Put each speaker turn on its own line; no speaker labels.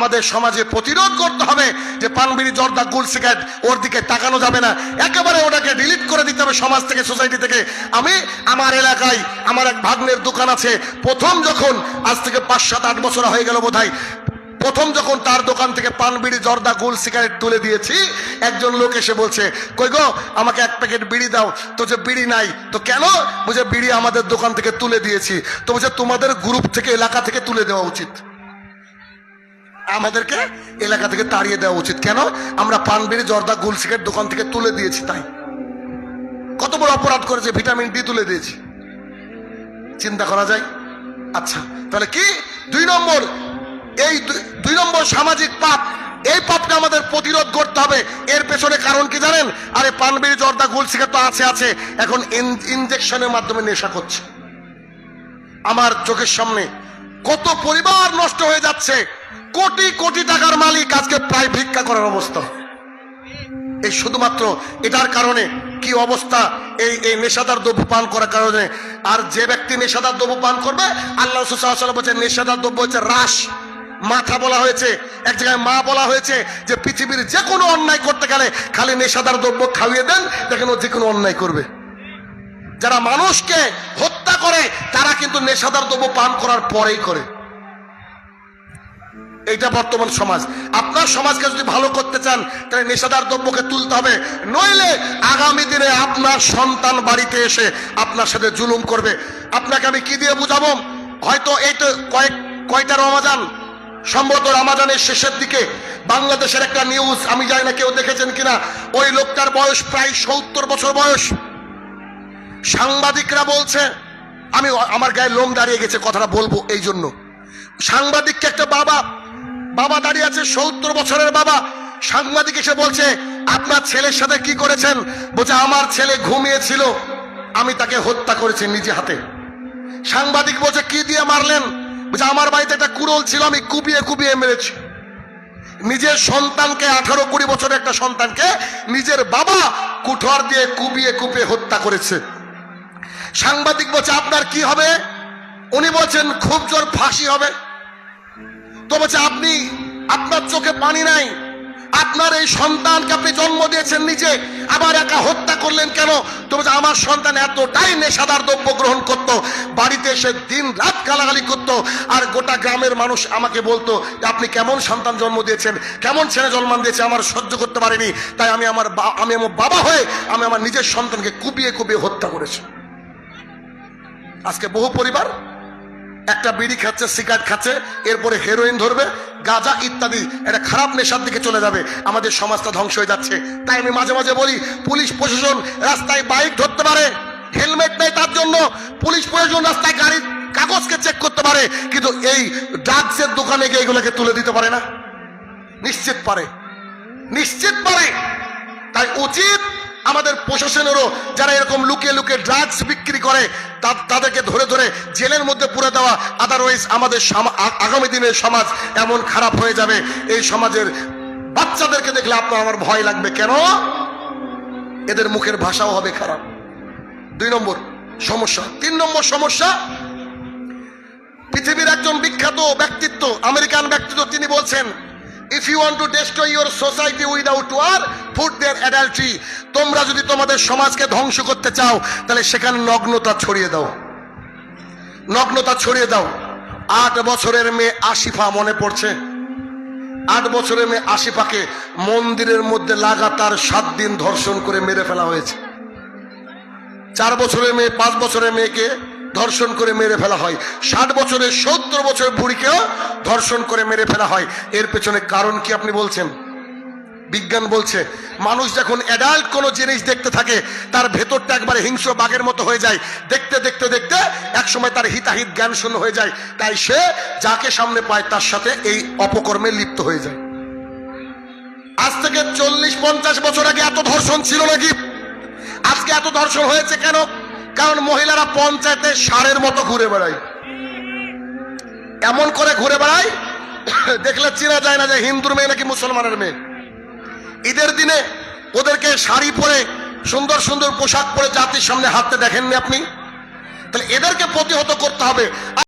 আমাদের সমাজে প্রতিরোধ করতে হবে যে পানবিড়ি, জর্দা, গুল সিগারেট ওর দিকে তাকানো যাবে না। একেবারে ওটাকে ডিলিট করে দিতে হবে সমাজ থেকে সোসাইটি থেকে। আমি, আমার এলাকায় আমার এক ভাগ্নের দোকান আছে। প্রথম যখন, আজ থেকে পাঁচ, সাত, আট বছর হয়ে গেল বোধহয়, প্রথম যখন তার দোকান থেকে পান বিড়ি জর্দা, গোল সিগারেট তুলে দিয়েছি, একজন লোক এসে বলছে, কই গো, আমাকে এক প্যাকেট বিড়ি দাও। তো যে বিড়ি নাই, তো কেন? বুঝে বিড়ি আমাদের দোকান থেকে তুলে দিয়েছি। তো বলছে, তোমাদের গ্রুপ থেকে, এলাকা থেকে তুলে দেওয়া উচিত। আমাদেরকে এলাকা থেকে তাড়িয়ে দেওয়া উচিত। কেন? আমরা পান বিড়ি জর্দা, গোল দোকান থেকে তুলে দিয়েছি তাই। কত বড় অপরাধ করেছে, ভিটামিন ডি তুলে দিয়েছি। চিন্তা করা যায়? আচ্ছা তাহলে কি? দুই নম্বর, এই দুই- নম্বর সামাজিক পাপ, এই পাপটা আমাদের প্রতিরোধ করতে হবে। এর পেছনে কারণ কি জানেন? আরে পানবিড়ি, জর্দা, গোল তো আছে আছে। এখন ইনজেকশনের মাধ্যমে নেশা করছে। আমার চোখের সামনে কত পরিবার নষ্ট হয়ে যাচ্ছে। কোটি কোটি টাকার মালিক আজকে প্রায় ভিক্ষা করার অবস্থা। এই শুধুমাত্র এটার কারণে কি অবস্থা? এই এই নেশাদার দ্রব্য পান করার কারণে। আর যে ব্যক্তি নেশাদার দ্রব্য পান করবে, আল্লাহ সুসাল্লাম বলছে নেশাদার দ্রব্য হচ্ছে রাস মাথা বলা হয়েছে, এক জায়গায় মা বলা হয়েছে যে পৃথিবীর যে কোনো অন্যায় করতে গেলে খালি নেশাদার দ্রব্য খাইয়ে দেন, দেখেন ও যে কোনো অন্যায় করবে। যারা মানুষকে হত্যা করে, তারা কিন্তু নেশাদার দ্রব্য পান করার পরেই করে। এইটা বর্তমান সমাজ। আপনার সমাজকে যদি ভালো করতে চান, তাহলে নেশাদার দ্রব্যকে তুলতে হবে। নইলে আগামী দিনে আপনার সন্তান বাড়িতে এসে আপনার সাথে জুলুম করবে। আপনাকে আমি কি দিয়ে বুঝাবো? হয়তো এই তো কয়েক, কয়টা রমাজান। সম্ভবত রমাজানের শেষের দিকে বাংলাদেশের একটা নিউজ, আমি জানি না কেউ দেখেছেন কিনা, ওই লোকটার বয়স প্রায় সত্তর বছর বয়স। সাংবাদিকরা বলছে, আমি আমার গায়ে লোম দাঁড়িয়ে গেছে, কথাটা বলব এই জন্য। সাংবাদিককে একটা বাবা বাবা দাঁড়িয়ে আছে সত্তর বছরের বাবা। সাংবাদিক এসে বলছে, আপনার ছেলের সাথে কি করেছেন? বলছে, আমার ছেলে ঘুমিয়েছিল। আমি তাকে হত্যা করেছি নিজে হাতে। সাংবাদিক বলছে, কি দিয়ে মারলেন? বলছে, আমার বাড়িতে একটা কুড়োল ছিল, আমি কুপিয়ে কুপিয়ে মেরেছি। নিজের সন্তানকে, আঠারো কুড়ি বছরের একটা সন্তানকে নিজের বাবা কুঠর দিয়ে কুপিয়ে কুপিয়ে হত্যা করেছে। সাংবাদিক বলছে, আপনার কি হবে? উনি বলছেন, খুব জোর ফাঁসি হবে। তো বলছে, আপনি আপনার চোখে পানি নাই। আপনার এই সন্তানকে আপনি জন্ম দিয়েছেন নিজে। আবার একা হত্যা করলেন কেন? তো বলছে, আমার সন্তান এতটাই নেশাদার দ্রব্য গ্রহণ করত। বাড়িতে এসে দিন রাত গালাগালি করত। আর গোটা গ্রামের মানুষ আমাকে বলতো আপনি কেমন সন্তান জন্ম দিয়েছেন? কেমন ছেলে জন্মান দিয়েছে? আমার সহ্য করতে পারিনি। তাই আমি আমার আমি আমার বাবা হয়ে আমি আমার নিজের সন্তানকে কুপিয়ে কুপিয়ে হত্যা করেছি। আজকে বহু পরিবার একটা বিড়ি খাচ্ছে, সিগারেট খাচ্ছে, এরপরে হেরোইন ধরবে, গাঁজা ইত্যাদি। একটা খারাপ নেশার দিকে চলে যাবে। আমাদের সমাজটা ধ্বংস হয়ে যাচ্ছে। তাই আমি মাঝে মাঝে বলি, পুলিশ প্রশাসন রাস্তায় বাইক ধরতে পারে, হেলমেট নেই তার জন্য। পুলিশ প্রশাসন রাস্তায় গাড়ির কাগজকে চেক করতে পারে, কিন্তু এই ড্রাগসের দোকানে গিয়ে এগুলোকে তুলে দিতে পারে না। নিশ্চিত পারে। নিশ্চিত পারে। তাই উচিত আমাদের প্রশাসনেরও যারা এরকম লুকিয়ে লুকিয়ে ড্রাগস বিক্রি করে তাদেরকে ধরে ধরে জেলের মধ্যে পুরে দেওয়া আদারওয়াইজ আমাদের আগামী দিনের সমাজ এমন খারাপ হয়ে যাবে। এই সমাজের বাচ্চাদেরকে দেখলে আপনার আমার ভয় লাগবে। কেন? এদের মুখের ভাষাও হবে খারাপ। দুই নম্বর সমস্যা। তিন নম্বর সমস্যা, পৃথিবীর একজন বিখ্যাত ব্যক্তিত্ব, আমেরিকান ব্যক্তিত্ব, তিনি বলছেন if you want to destroy your society without war food there adultery তোমরা যদি তোমাদের সমাজকে ধ্বংস করতে চাও, তাহলে সেখানে নগ্নতা ছড়িয়ে দাও। নগ্নতা ছড়িয়ে দাও। আট বছরের মেয়ে আশিফা মনে পড়ছে। আট বছরের মেয়ে আশিফাকে মন্দিরের মধ্যে লাগাতার সাত দিন ধর্ষণ করে মেরে ফেলা হয়েছে। চার বছরের মেয়ে, পাঁচ বছরের মেয়েকে ধর্ষণ করে মেরে ফেলা হয়। ষাট বছরের, সত্তর বছরের বুড়িকেও ধর্ষণ করে মেরে ফেলা হয়। এর পেছনে কারণ কি আপনি বলছেন? বিজ্ঞান বলছে, মানুষ যখন অ্যাডাল্ট কোনো জিনিস দেখতে থাকে, তার ভেতরটা একবারে হিংস্র বাঘের মতো হয়ে যায়। দেখতে দেখতে দেখতে একসময় তার হিতাহিত জ্ঞান শূন্য হয়ে যায়। তাই সে যাকে সামনে পায়, তার সাথে এই অপকর্মে লিপ্ত হয়ে যায়। আজ থেকে চল্লিশ, পঞ্চাশ বছর আগে এত ধর্ষণ ছিল নাকি? আজকে এত ধর্ষণ হয়েছে কেন? কারণ মহিলারা পঞ্চায়েতে সারের মতো ঘুরে বেড়ায়। এমন করে ঘুরে বেড়ায়, দেখলে চেনা যায় না যে হিন্দুর মেয়ে নাকি মুসলমানের মেয়ে। ঈদের দিনে ওদেরকে শাড়ি পরে সুন্দর সুন্দর পোশাক পরে জাতির সামনে হাঁটতে দেখেননি আপনি? তাহলে এদেরকে প্রতিহত করতে হবে।